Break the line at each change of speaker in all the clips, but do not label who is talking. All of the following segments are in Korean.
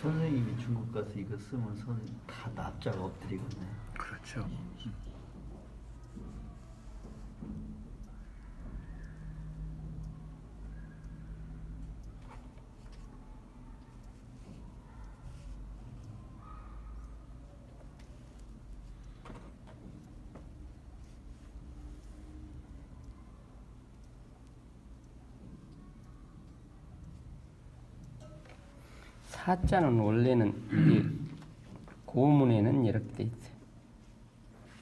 선생님이 중국 가서 이거 쓰면 손 다 납작 엎드리겠네.
그렇죠.
사자는 원래는 고문에는 이렇게 돼 있어요.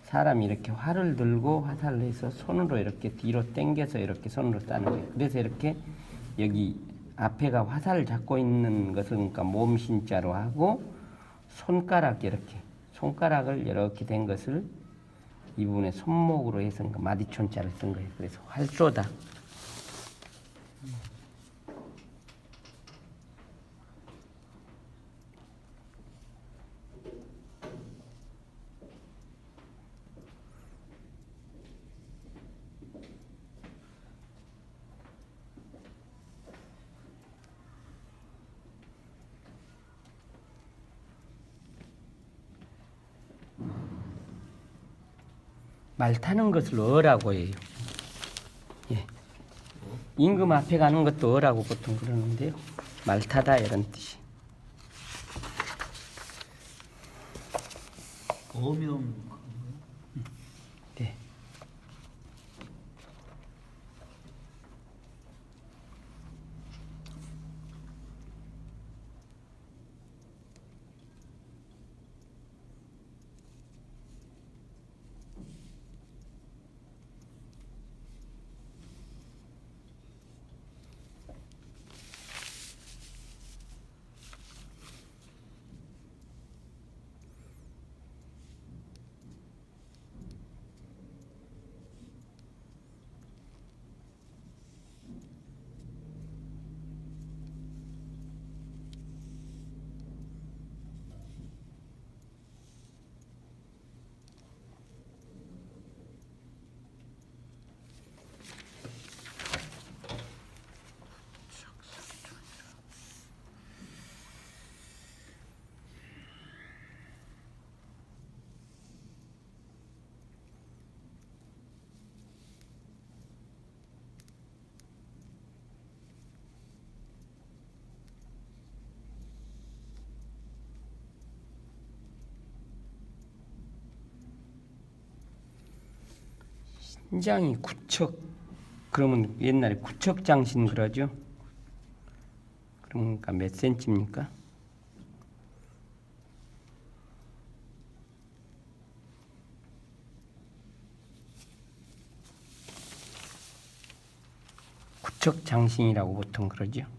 사람이 이렇게 활을 들고 화살을 해서 손으로 이렇게 뒤로 당겨서 이렇게 손으로 따는 거예요. 그래서 이렇게 여기 앞에가 화살을 잡고 있는 것은 그러니까 몸신자로 하고 손가락 이렇게 손가락을 이렇게 된 것을 이 부분에 손목으로 해서 그러니까 마디촌자를 쓴 거예요. 그래서 활쏘다. 말 타는 것을 어라고 해요. 예. 임금 앞에 가는 것도 어라고 보통 그러는데요. 말 타다 이런 뜻이.
어명
네. 신장이 구척 그러면 옛날에 구척 장신 그러죠. 그러니까 몇 센치입니까? 구척 장신이라고 보통 그러죠.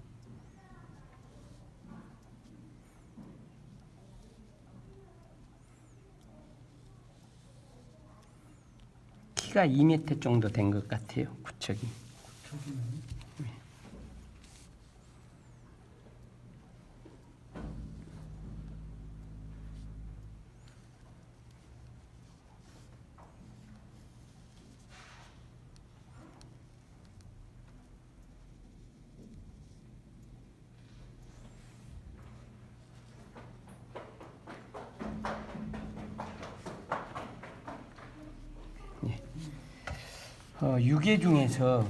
키가 2m 정도 된 것 같아요. 구척이. 어, 유괴 중에서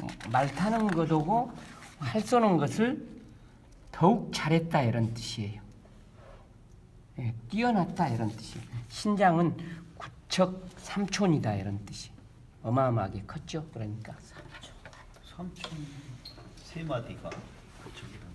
어, 말 타는 것하고 활 쏘는 것을 더욱 잘했다 이런 뜻이에요. 예, 뛰어났다 이런 뜻이에요. 신장은 구척 삼촌이다 이런 뜻이. 어마어마하게 컸죠. 그러니까
삼촌 세 마디가 그쪽이라는